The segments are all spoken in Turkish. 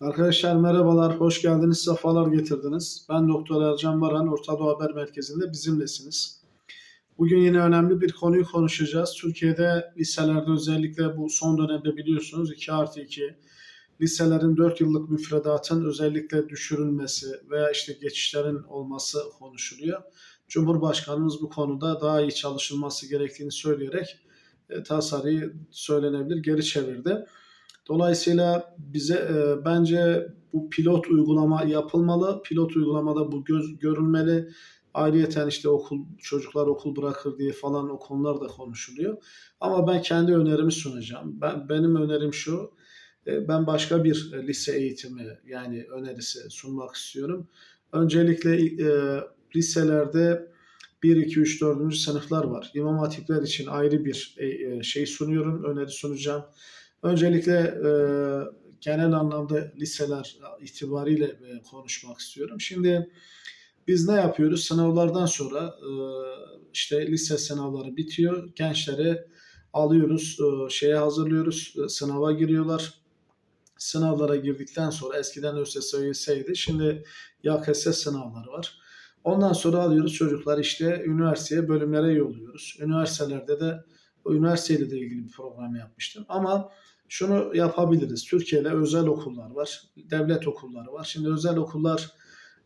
Arkadaşlar merhabalar, hoş geldiniz, sefalar getirdiniz. Ben Doktor Ercan Baran, Orta Doğu Haber Merkezi'nde bizimlesiniz. Bugün yine önemli bir konuyu konuşacağız. Türkiye'de liselerde özellikle bu son dönemde biliyorsunuz 2 artı 2 liselerin 4 yıllık müfredatın özellikle düşürülmesi veya işte geçişlerin olması konuşuluyor. Cumhurbaşkanımız bu konuda daha iyi çalışılması gerektiğini söyleyerek e, tasarıyı söylenebilir geri çevirdi. Dolayısıyla bize e, bence bu pilot uygulama yapılmalı. Pilot uygulamada bu göz görülmeli. Ayrıyeten işte okul çocuklar okul bırakır diye falan o konular da konuşuluyor. Ama ben kendi önerimi sunacağım. Ben benim önerim şu. e, Ben başka bir lise eğitimi yani önerisi sunmak istiyorum. Öncelikle e, liselerde 1, 2, 3, 4. sınıflar var. İmam hatipler için ayrı bir e, e, şey sunuyorum, öneri sunacağım. Öncelikle e, genel anlamda liseler itibariyle e, konuşmak istiyorum. Şimdi biz ne yapıyoruz? Sınavlardan sonra e, işte lise sınavları bitiyor. Gençleri alıyoruz, e, şeye hazırlıyoruz, e, sınava giriyorlar. Sınavlara girdikten sonra eskiden ÖSS, ÖYS'ydi. Şimdi YKS sınavları var. Ondan sonra alıyoruz çocuklar işte üniversiteye, bölümlere yolluyoruz. Üniversitelerde de üniversiteyle de ilgili bir program yapmıştım. Ama şunu yapabiliriz. Türkiye'de özel okullar var, devlet okulları var. Şimdi özel okullar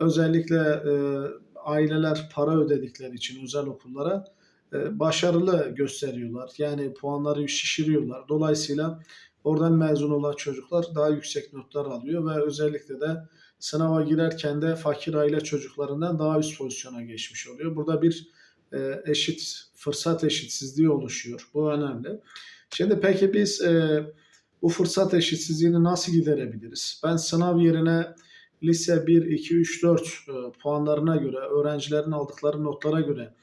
özellikle e, aileler para ödedikleri için özel okullara e, başarılı gösteriyorlar. Yani puanları şişiriyorlar. Dolayısıyla oradan mezun olan çocuklar daha yüksek notlar alıyor ve özellikle de sınava girerken de fakir aile çocuklarından daha üst pozisyona geçmiş oluyor. Burada bir e, eşit fırsat eşitsizliği oluşuyor. Bu önemli. Şimdi peki biz e, bu fırsat eşitsizliğini nasıl giderebiliriz? Ben sınav yerine lise 1, 2, 3, 4 e, puanlarına göre, öğrencilerin aldıkları notlara göre,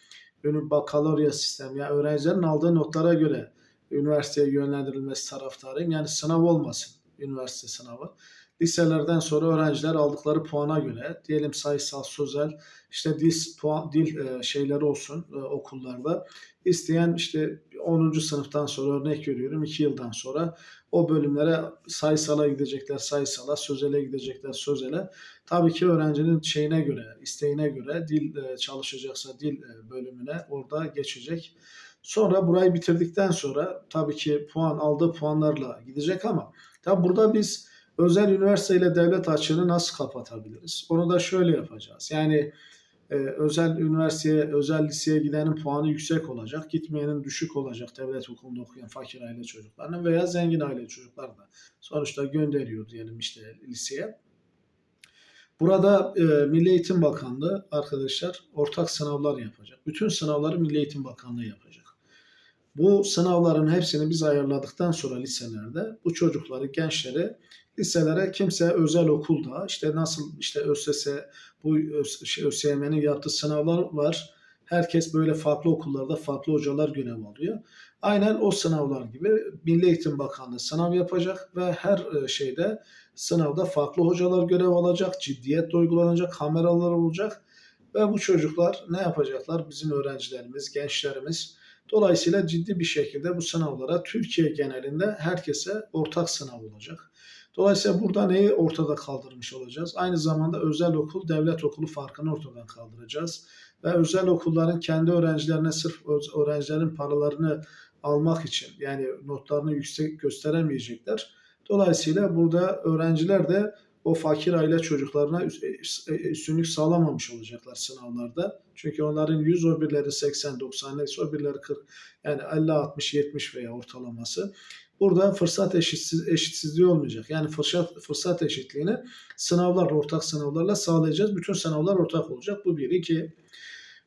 ünü bakalorya sistemi, yani öğrencilerin aldığı notlara göre üniversiteye yönlendirilmesi taraftarıyım. Yani sınav olmasın, üniversite sınavı. Liselerden sonra öğrenciler aldıkları puana göre, diyelim sayısal, sözel, işte dil, puan, dil e, şeyleri olsun e, okullarda. İsteyen işte 10. sınıftan sonra örnek veriyorum 2 yıldan sonra o bölümlere sayısala gidecekler sayısala, sözele gidecekler sözele. Tabii ki öğrencinin şeyine göre, isteğine göre dil e, çalışacaksa dil e, bölümüne orada geçecek. Sonra burayı bitirdikten sonra tabii ki puan aldığı puanlarla gidecek ama tabii burada biz özel üniversite ile devlet açığını nasıl kapatabiliriz? Onu da şöyle yapacağız. Yani e, özel üniversiteye, özel liseye gidenin puanı yüksek olacak, gitmeyenin düşük olacak devlet okulunda okuyan fakir aile çocuklarının veya zengin aile çocuklar da sonuçta gönderiyor diyelim işte liseye. Burada e, Milli Eğitim Bakanlığı arkadaşlar ortak sınavlar yapacak. Bütün sınavları Milli Eğitim Bakanlığı yapacak. Bu sınavların hepsini biz ayarladıktan sonra liselerde bu çocukları, gençleri liselere kimse özel okulda işte nasıl işte ÖSS bu ÖSYM'nin yaptığı sınavlar var. Herkes böyle farklı okullarda farklı hocalar görev alıyor. Aynen o sınavlar gibi Milli Eğitim Bakanlığı sınav yapacak ve her şeyde sınavda farklı hocalar görev alacak, ciddiyet uygulanacak, kameralar olacak ve bu çocuklar ne yapacaklar? Bizim öğrencilerimiz, gençlerimiz dolayısıyla ciddi bir şekilde bu sınavlara Türkiye genelinde herkese ortak sınav olacak. Dolayısıyla burada neyi ortada kaldırmış olacağız? Aynı zamanda özel okul, devlet okulu farkını ortadan kaldıracağız. Ve özel okulların kendi öğrencilerine sırf öğrencilerin paralarını almak için yani notlarını yüksek gösteremeyecekler. Dolayısıyla burada öğrenciler de o fakir aile çocuklarına üstünlük sağlamamış olacaklar sınavlarda. Çünkü onların 100 o birleri 80 90 neyse o birleri 40 yani 50 60 70 veya ortalaması. Burada fırsat eşitsiz, eşitsizliği olmayacak. Yani fırsat, fırsat eşitliğini sınavlar, ortak sınavlarla sağlayacağız. Bütün sınavlar ortak olacak. Bu bir. iki.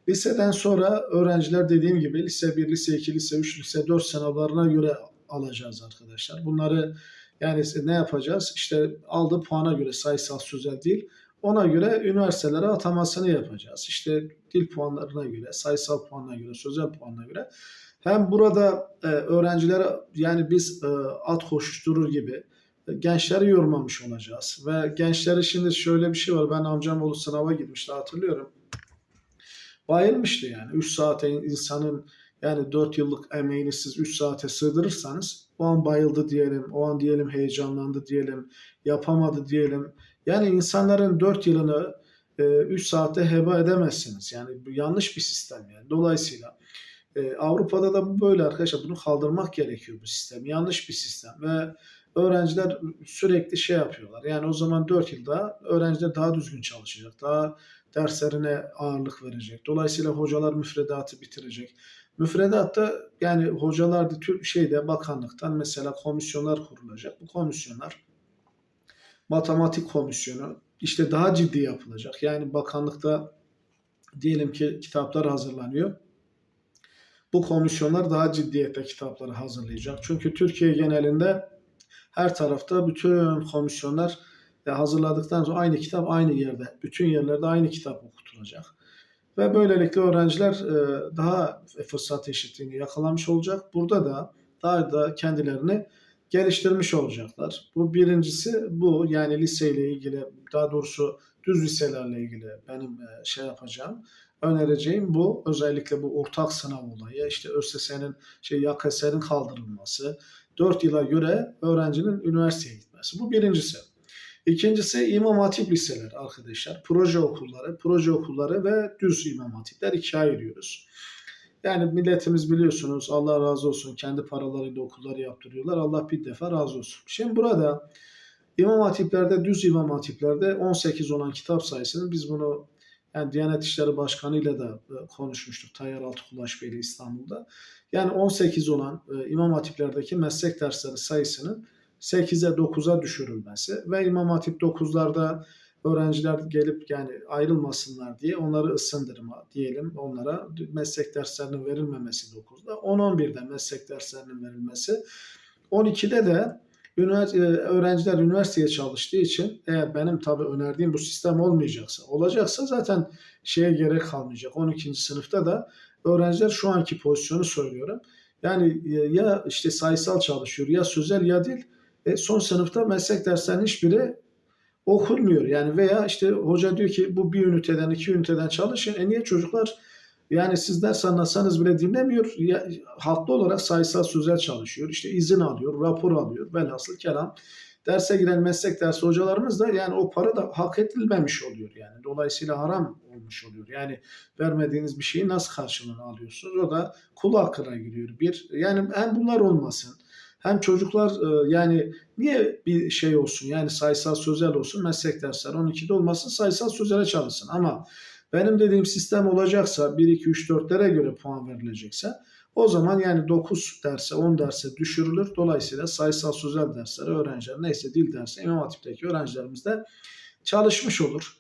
Liseden sonra öğrenciler dediğim gibi lise 1, lise 2, lise 3, lise 4 sınavlarına göre alacağız arkadaşlar. Bunları yani ne yapacağız? İşte aldığı puana göre sayısal sözel değil. Ona göre üniversitelere atamasını yapacağız. İşte dil puanlarına göre, sayısal puanına göre, sözel puanına göre. Hem burada e, öğrencilere yani biz e, at koşuşturur gibi e, gençleri yormamış olacağız. Ve gençleri şimdi şöyle bir şey var. Ben amcam oğlu sınava gitmişti hatırlıyorum. Bayılmıştı yani. 3 saate insanın yani 4 yıllık emeğini siz 3 saate sığdırırsanız O an bayıldı diyelim, o an diyelim heyecanlandı diyelim, yapamadı diyelim. Yani insanların 4 yılını 3 saatte heba edemezsiniz. Yani bu yanlış bir sistem yani. Dolayısıyla e, Avrupa'da da bu böyle arkadaşlar. Bunu kaldırmak gerekiyor bu sistem. Yanlış bir sistem ve öğrenciler sürekli şey yapıyorlar. Yani o zaman 4 yılda öğrenciler daha düzgün çalışacak. Daha derslerine ağırlık verecek. Dolayısıyla hocalar müfredatı bitirecek. Müfredatta yani hocalar da şeyde bakanlıktan mesela komisyonlar kurulacak. Bu komisyonlar matematik komisyonu işte daha ciddi yapılacak. Yani bakanlıkta diyelim ki kitaplar hazırlanıyor. Bu komisyonlar daha ciddiyette kitapları hazırlayacak. Çünkü Türkiye genelinde her tarafta bütün komisyonlar hazırladıktan sonra aynı kitap aynı yerde, bütün yerlerde aynı kitap okutulacak. Ve böylelikle öğrenciler e, daha fırsat eşitliğini yakalamış olacak. Burada da daha da kendilerini geliştirmiş olacaklar. Bu birincisi bu yani liseyle ilgili daha doğrusu düz liselerle ilgili benim e, şey yapacağım önereceğim bu. Özellikle bu ortak sınav olayı işte ÖSS'nin şey YKS'nin kaldırılması 4 yıla göre öğrencinin üniversiteye gitmesi. Bu birincisi. İkincisi İmam Hatip liseler arkadaşlar. Proje okulları, proje okulları ve düz İmam Hatipler ikiye ayırıyoruz. Yani milletimiz biliyorsunuz Allah razı olsun kendi paralarıyla okulları yaptırıyorlar. Allah bir defa razı olsun. Şimdi burada İmam Hatiplerde, düz İmam Hatiplerde 18 olan kitap sayısını biz bunu yani Diyanet İşleri Başkanı ile de konuşmuştuk Tayyar Altıkulaş Bey ile İstanbul'da. Yani 18 olan e, İmam Hatiplerdeki meslek dersleri sayısının 8'e 9'a düşürülmesi ve İmam Hatip 9'larda öğrenciler gelip yani ayrılmasınlar diye onları ısındırma diyelim. Onlara meslek derslerinin verilmemesi 9'da 10-11'de meslek derslerinin verilmesi. 12'de de e, öğrenciler üniversiteye çalıştığı için eğer benim tabi önerdiğim bu sistem olmayacaksa olacaksa zaten şeye gerek kalmayacak. 12. sınıfta da öğrenciler şu anki pozisyonu söylüyorum. Yani e, ya işte sayısal çalışıyor ya sözel ya dil e, son sınıfta meslek derslerinin hiçbiri okunmuyor. Yani veya işte hoca diyor ki bu bir üniteden iki üniteden çalışın. E niye çocuklar yani siz ders anlatsanız bile dinlemiyor. Ya, haklı olarak sayısal sözel çalışıyor. İşte izin alıyor, rapor alıyor. Velhasıl kelam. Derse giren meslek dersi hocalarımız da yani o para da hak edilmemiş oluyor yani. Dolayısıyla haram olmuş oluyor. Yani vermediğiniz bir şeyi nasıl karşılığını alıyorsunuz? O da kul hakkına giriyor. Bir yani hem bunlar olmasın hem çocuklar e, yani niye bir şey olsun yani sayısal sözel olsun meslek dersleri 12'de olmasın sayısal sözele çalışsın ama benim dediğim sistem olacaksa 1, 2, 3, 4'lere göre puan verilecekse o zaman yani 9 derse 10 derse düşürülür. Dolayısıyla sayısal sözel dersleri öğrenciler neyse dil dersi İmam Hatip'teki öğrencilerimiz de çalışmış olur.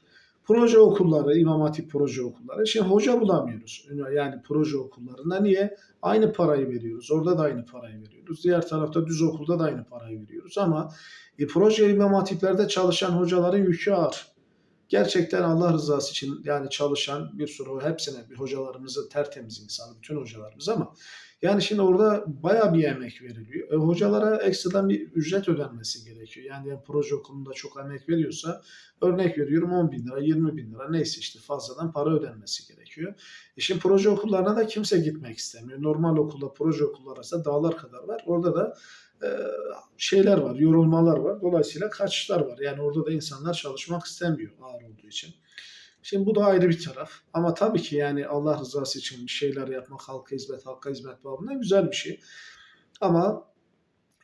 Proje okulları, İmam Hatip proje okulları. Şimdi hoca bulamıyoruz. Yani proje okullarında niye? Aynı parayı veriyoruz. Orada da aynı parayı veriyoruz. Diğer tarafta düz okulda da aynı parayı veriyoruz. Ama e, proje İmam Hatiplerde çalışan hocaların yükü ağır. Gerçekten Allah rızası için yani çalışan bir sürü hepsine bir hocalarımızı tertemiz insan, bütün hocalarımız ama yani şimdi orada baya bir emek veriliyor. E, hocalara ekstradan bir ücret ödenmesi gerekiyor. Yani, yani proje okulunda çok emek veriyorsa örnek veriyorum 10 bin lira, 20 bin lira neyse işte fazladan para ödenmesi gerekiyor. E şimdi proje okullarına da kimse gitmek istemiyor. Normal okulda proje okulları arasında dağlar kadar var. Orada da şeyler var, yorulmalar var. Dolayısıyla kaçışlar var. Yani orada da insanlar çalışmak istemiyor ağır olduğu için. Şimdi bu da ayrı bir taraf. Ama tabii ki yani Allah rızası için bir şeyler yapmak, halka hizmet, halka hizmet babından güzel bir şey. Ama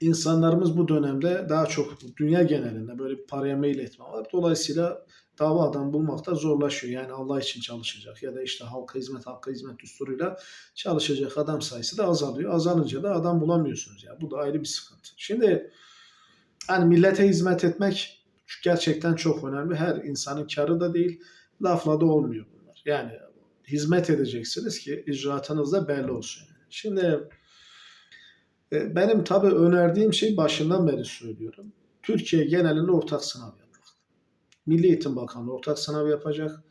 insanlarımız bu dönemde daha çok dünya genelinde böyle bir paraya meyil etme var. Dolayısıyla dava adam bulmakta zorlaşıyor. Yani Allah için çalışacak ya da işte halka hizmet, halka hizmet düsturuyla çalışacak adam sayısı da azalıyor. Azalınca da adam bulamıyorsunuz. Ya. Bu da ayrı bir sıkıntı. Şimdi hani millete hizmet etmek gerçekten çok önemli. Her insanın karı da değil, lafla da olmuyor bunlar. Yani hizmet edeceksiniz ki icraatınız da belli olsun. Şimdi benim tabii önerdiğim şey başından beri söylüyorum. Türkiye genelinde ortak sınav yapmak. Milli Eğitim Bakanlığı ortak sınav yapacak.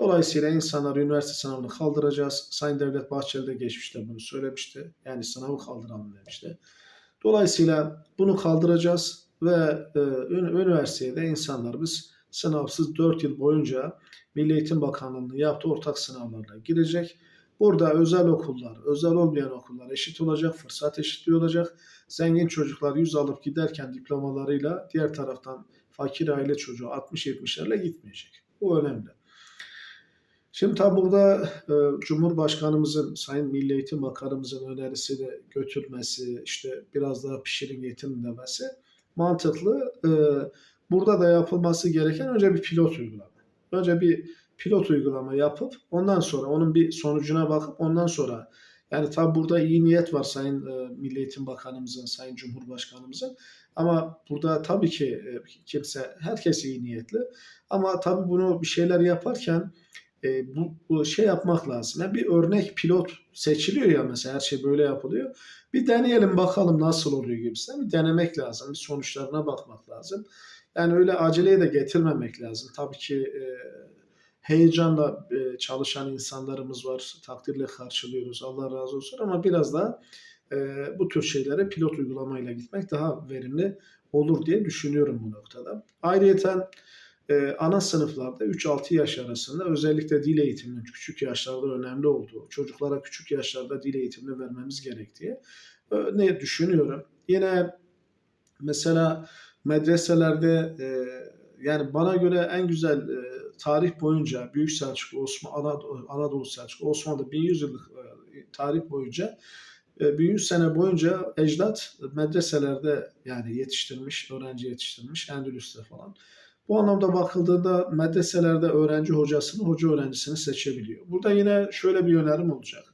Dolayısıyla insanlar üniversite sınavını kaldıracağız. Sayın Devlet Bahçeli de geçmişte bunu söylemişti. Yani sınavı kaldıralım demişti. Dolayısıyla bunu kaldıracağız ve e, üniversiteye de insanlarımız sınavsız 4 yıl boyunca Milli Eğitim Bakanlığı'nın yaptığı ortak sınavlarla girecek. Burada özel okullar, özel olmayan okullar eşit olacak, fırsat eşitliği olacak. zengin çocuklar yüz alıp giderken diplomalarıyla diğer taraftan fakir aile çocuğu 60-70'lerle gitmeyecek. Bu önemli. Şimdi tabi burada e, Cumhurbaşkanımızın, Sayın Milli Eğitim Bakanımızın önerisini götürmesi, işte biraz daha pişirin getirin demesi mantıklı. E, burada da yapılması gereken önce bir pilot uygulama. Önce bir pilot uygulama yapıp ondan sonra onun bir sonucuna bakıp ondan sonra yani tabi burada iyi niyet var Sayın e, Milli Eğitim Bakanımızın, Sayın Cumhurbaşkanımızın ama burada tabii ki e, kimse, herkes iyi niyetli ama tabi bunu bir şeyler yaparken e, bu, bu şey yapmak lazım. Yani bir örnek pilot seçiliyor ya mesela her şey böyle yapılıyor. Bir deneyelim bakalım nasıl oluyor gibisinden bir denemek lazım. Bir sonuçlarına bakmak lazım. Yani öyle aceleye de getirmemek lazım. Tabii ki e, heyecanla e, çalışan insanlarımız var. Takdirle karşılıyoruz. Allah razı olsun ama biraz daha e, bu tür şeylere pilot uygulamayla gitmek daha verimli olur diye düşünüyorum bu noktada. Ayrıyeten e, ana sınıflarda 3-6 yaş arasında özellikle dil eğitiminin küçük yaşlarda önemli olduğu, çocuklara küçük yaşlarda dil eğitimini vermemiz gerektiği e, ne düşünüyorum. Yine mesela medreselerde e, yani bana göre en güzel e, tarih boyunca Büyük Selçuklu, Osman, Anadolu, Selçuklu, Osmanlı 1100 yıllık e, tarih boyunca e, 1100 sene boyunca ecdat medreselerde yani yetiştirmiş, öğrenci yetiştirmiş Endülüs'te falan. Bu anlamda bakıldığında medreselerde öğrenci hocasını, hoca öğrencisini seçebiliyor. Burada yine şöyle bir önerim olacak.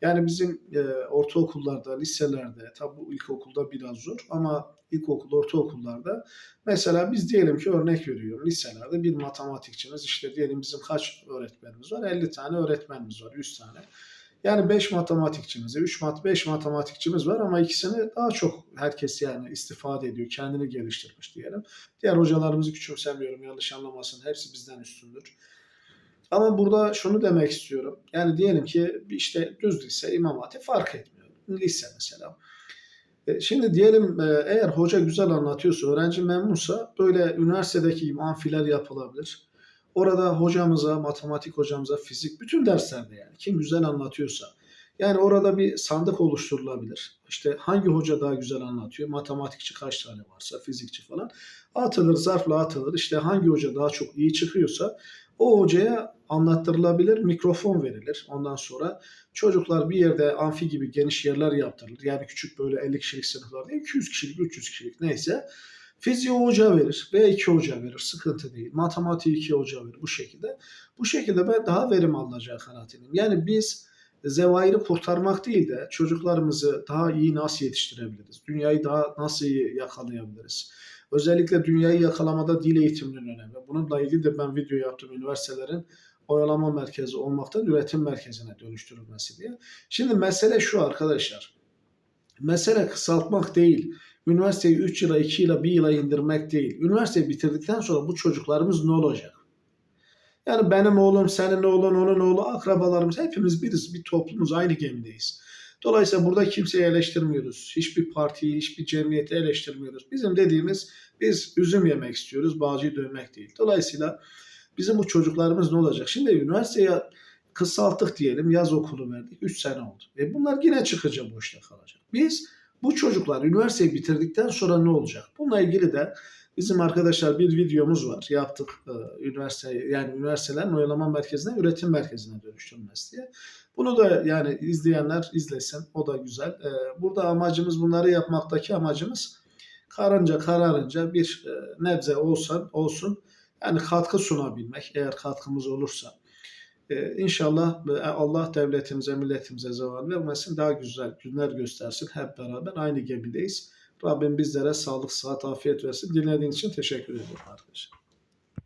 Yani bizim e, ortaokullarda, liselerde, tabi bu ilkokulda biraz zor ama ilkokul, ortaokullarda mesela biz diyelim ki örnek veriyorum liselerde bir matematikçimiz işte diyelim bizim kaç öğretmenimiz var? 50 tane öğretmenimiz var, 100 tane. Yani 5 matematikçimiz, 3 mat 5 matematikçimiz var ama ikisini daha çok herkes yani istifade ediyor, kendini geliştirmiş diyelim. Diğer hocalarımızı küçümsemiyorum, yanlış anlamasın. Hepsi bizden üstündür. Ama burada şunu demek istiyorum. Yani diyelim ki işte düz lise, imam hatip fark etmiyor. Lise mesela. E, Şimdi diyelim e, eğer hoca güzel anlatıyorsa, öğrenci memnunsa böyle üniversitedeki gibi amfiler yapılabilir. Orada hocamıza, matematik hocamıza, fizik, bütün derslerde yani kim güzel anlatıyorsa. Yani orada bir sandık oluşturulabilir. İşte hangi hoca daha güzel anlatıyor, matematikçi kaç tane varsa, fizikçi falan. Atılır, zarfla atılır. İşte hangi hoca daha çok iyi çıkıyorsa o hocaya anlattırılabilir, mikrofon verilir. Ondan sonra çocuklar bir yerde amfi gibi geniş yerler yaptırılır. Yani küçük böyle 50 kişilik sınıflar değil, 200 kişilik, 300 kişilik neyse. Fiziği hoca verir veya iki hoca verir. Sıkıntı değil. Matematiği iki hoca verir bu şekilde. Bu şekilde ben daha verim alınacağı kanaatindeyim. Yani biz zevairi kurtarmak değil de çocuklarımızı daha iyi nasıl yetiştirebiliriz? Dünyayı daha nasıl iyi yakalayabiliriz? Özellikle dünyayı yakalamada dil eğitiminin önemi. Bununla ilgili de ben video yaptım üniversitelerin oyalama merkezi olmaktan üretim merkezine dönüştürülmesi diye. Şimdi mesele şu arkadaşlar. Mesele kısaltmak değil. Üniversiteyi 3 yıla, 2 yıla, 1 yıla indirmek değil. Üniversiteyi bitirdikten sonra bu çocuklarımız ne olacak? Yani benim oğlum, senin oğlun, onun oğlu, akrabalarımız hepimiz biriz. Bir toplumuz, aynı gemideyiz. Dolayısıyla burada kimseyi eleştirmiyoruz. Hiçbir partiyi, hiçbir cemiyeti eleştirmiyoruz. Bizim dediğimiz biz üzüm yemek istiyoruz, bağcıyı dövmek değil. Dolayısıyla bizim bu çocuklarımız ne olacak? Şimdi üniversiteye kısalttık diyelim, yaz okulu verdik. 3 sene oldu. E bunlar yine çıkacak boşta kalacak. Biz bu çocuklar üniversiteyi bitirdikten sonra ne olacak? Bununla ilgili de bizim arkadaşlar bir videomuz var. Yaptık e, üniversite yani üniversitelerin oyalama merkezine üretim merkezine dönüştürülmesi diye. Bunu da yani izleyenler izlesin. O da güzel. E, burada amacımız bunları yapmaktaki amacımız karınca kararınca bir e, nebze olsan olsun yani katkı sunabilmek eğer katkımız olursa. Ee, inşallah Allah devletimize, milletimize zeval vermesin. Daha güzel günler göstersin. Hep beraber aynı gemideyiz. Rabbim bizlere sağlık, sıhhat, afiyet versin. Dinlediğiniz için teşekkür ederim arkadaşlar.